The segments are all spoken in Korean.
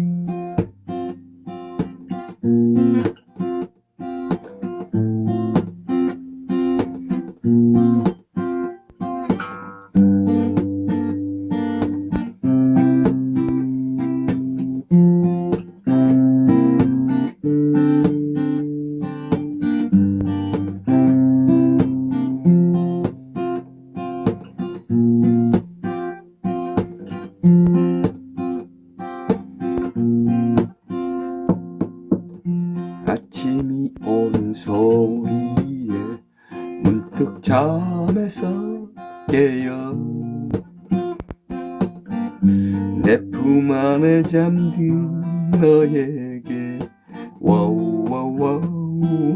Música 잠에서 깨어 내 품 안에 잠든 너에게 와우 와우 와우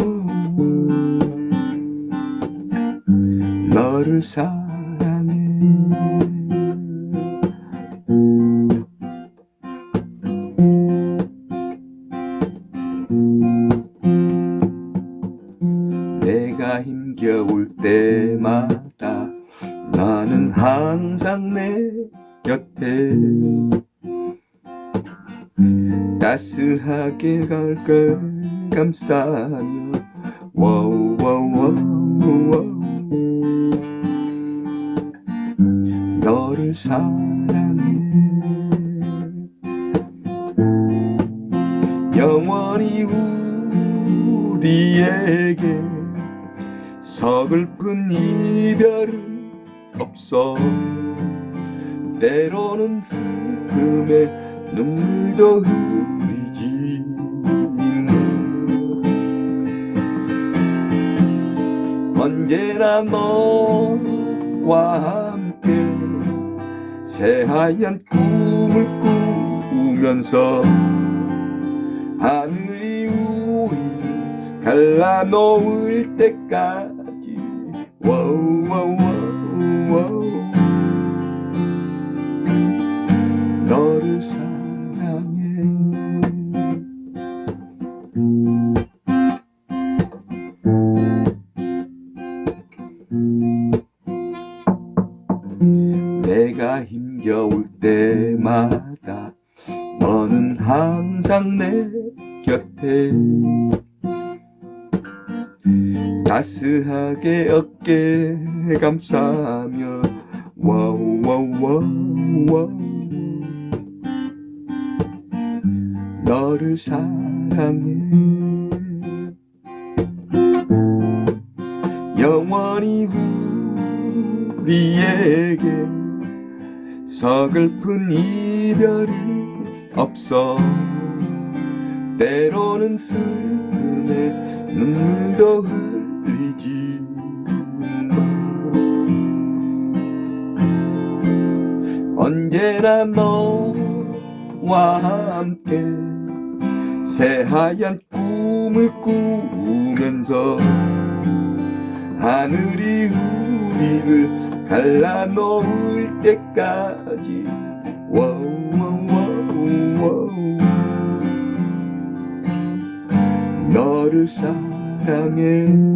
와우. 너를 사랑해 힘겨울 때마다 나는 항상 내 곁에 따스하게 갈걸 감싸며 와우. 너를 사랑해. 영원히 우리에게 서글픈 이별은 없어. 때로는 슬픔에 눈물도 흘리지 언제나 너와 함께 새하얀 꿈을 꾸면서 하늘이 우리 갈라놓을 때까지 와우 와우 와우 와우. 너를 사랑해. 내가 힘겨울 때마다 너는 항상 내 곁에 따스하게 어깨 감싸며. 와우 와우 와우 와우. 너를 사랑해. 영원히 우리에게 서글픈 이별이 없어. 때로는 슬픔에 눈물도 흘 리지 언제나 너와 함께 새하얀 꿈을 꾸면서 하늘이 우리를 갈라놓을 때까지 와우 와우 와우. 너를 사랑해